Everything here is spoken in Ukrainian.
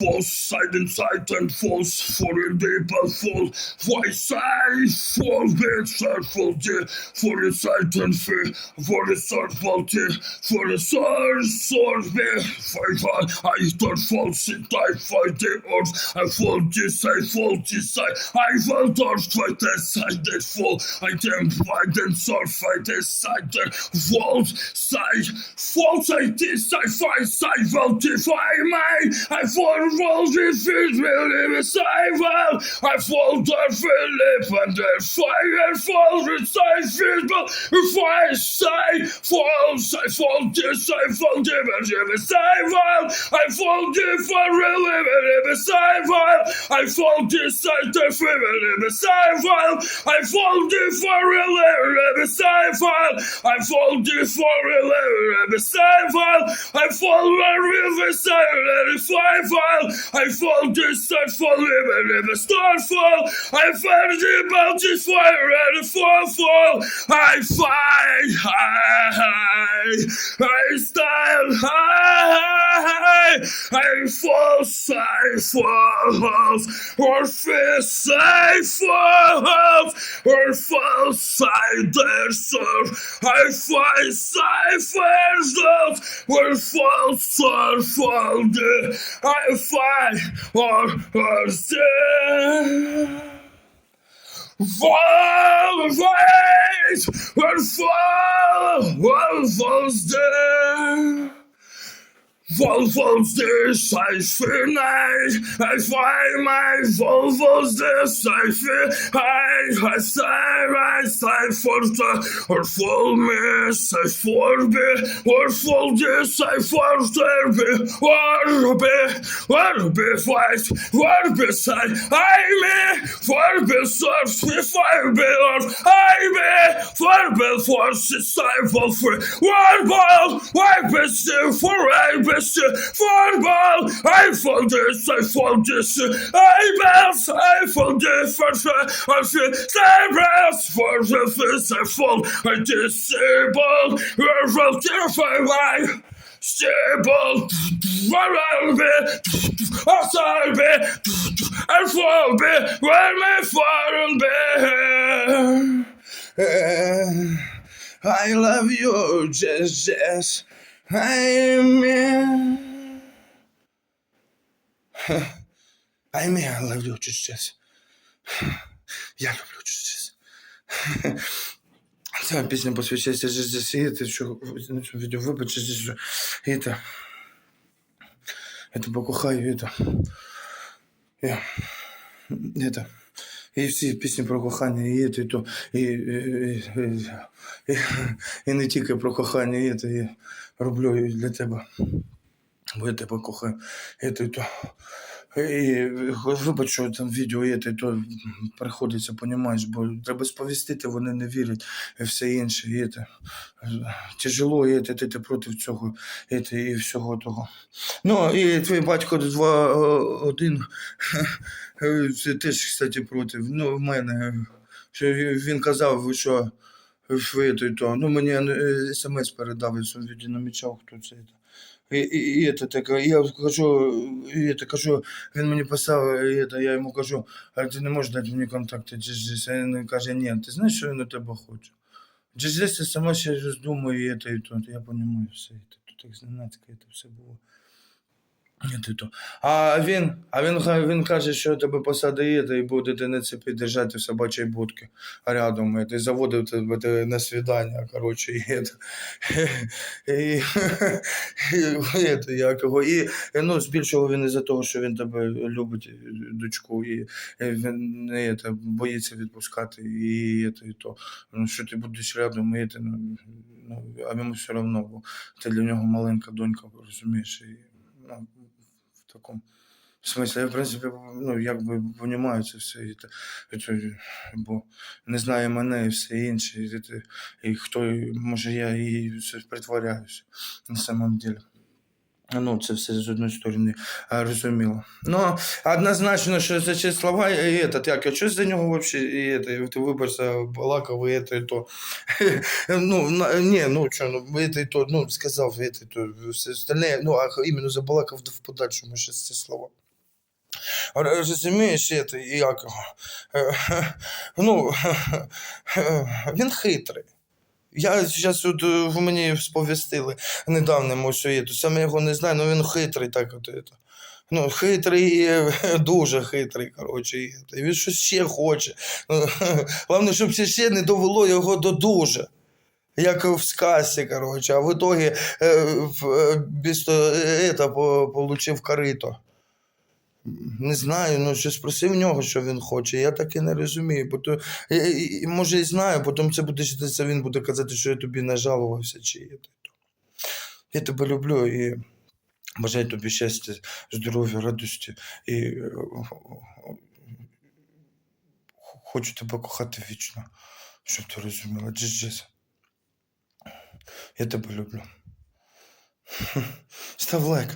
False side and side and false for a deep and false. For side, for the side for the for a side and fear. For the side for the for the side for the fight. I thought false and I fight the earth. I fall this I fall this side. I fall dark fight that side that fall. I can fight and surf fight this side that false side. False I this I fight side. Well, if I may, I fall this is really well I fall down Philip and the fire falls inside feasible if I say false I fall this I fall different well I fall different really well I fall this I different well I fall different really well I fall different really well I fall beside beside well I fall I fall living in the starfall I find the mountains fire and the fall fall I fight high I stand high I fall I falls or fist I falls or fall there serve I fight I first those or false or fall I fight or or stand Fall face or fall or falls Volvo's decipher night. I find my Volvo's decipher I I say I say for the or full miss I for be or full decipher there be or be or be fight or be side I me for be serves if I be or I me for be force disciple for one ball why be still for I be this, phone ball, this. this, iPhone this, I found this, iPhone this, iPads, for the first iPhone, I disabled, I will terrify my stable, run bit, outside bit, and for be, where my foreign be. I love you, just, just. I'm in I'm in I love you just just Я люблю just just Ця пісня посвящається just just і це що на цьому відео вибачте, що і це я тебе кохаю, і це я это, і всі пісні про кохання, і, це, і, то, і, і, і, і, і не тільки про кохання, і, це, і роблю для тебе. Бо я тебе кохаю. Це, і, то. І вибач, що там відео є, і то приходиться, понімаєш, бо треба сповістити, вони не вірять і все інше. І це, тяжело, це, ти, ти проти цього і, це, і всього того. Ну, і твій батько два о, один це теж, кстати, проти. Ну, в мене. Він казав, що ви то. Ну, мені е, смс передав, я відео намічав, хто це. І, і, і, це таке, я кажу, і, це, кажу, він мені писав, і, це, я йому кажу, а ти не можеш дати мені контакти? А він каже, ні, ти знаєш, що він у тебе хоче? Джеджіс сама ще роздумує, і, це, і, то, я розумію все, тут так зненацька, це все було. Ти. А він, а він, він каже, що тебе посадить і будете на цепі держати в собачій будці рядом. І заводив тебе те на свідання, коротше, і, і, і, і, ну, збільшував він із-за того, що він тебе любить, дочку, і, він це, боїться відпускати, і, то, ну, що ти будеш рядом, і, це, ну, ну, а йому все одно, бо це для нього маленька донька, розумієш, і, ну, в такому смислі. Я, в принципі, ну, якби понімаю це все. І, і бо не знає мене і все інше. І, і, і хто, може, я і притворяюся на самом деле. Ну, це все з одної сторони розуміло. Ну, однозначно, що за ці слова, і этот, як, а що за нього взагалі, і ти виборця балакав, і це, і то. ну, ні, ну, що, ну, це, і то, ну, сказав, і це, і то, все остальне, ну, а іменно забалакав в подальшому ще ці слова. Розумієш, це, як? Е, Ну, він хитрий. Я зараз от е, в мені сповістили недавно, що є, то саме його не знаю, але він хитрий так от. это. Ну, хитрий, е, дуже хитрий, коротше. він щось ще хоче. Ну, Головне, щоб це ще не довело його до дуже. Як в сказці, коротше, а в итоге е, е, е, по- получив корито. Не знаю, ну що спросив нього, що він хоче. Я так і не розумію. Бо то, і, і- може і знаю, потім це буде считатися, він буде казати, що я тобі нажалувався чи є. Я тебе люблю і бажаю тобі щастя, здоров'я, радості. І е, хочу тебе кохати вічно, щоб ти розуміла. Джиз-джиз. Я тебе люблю. Став лайк.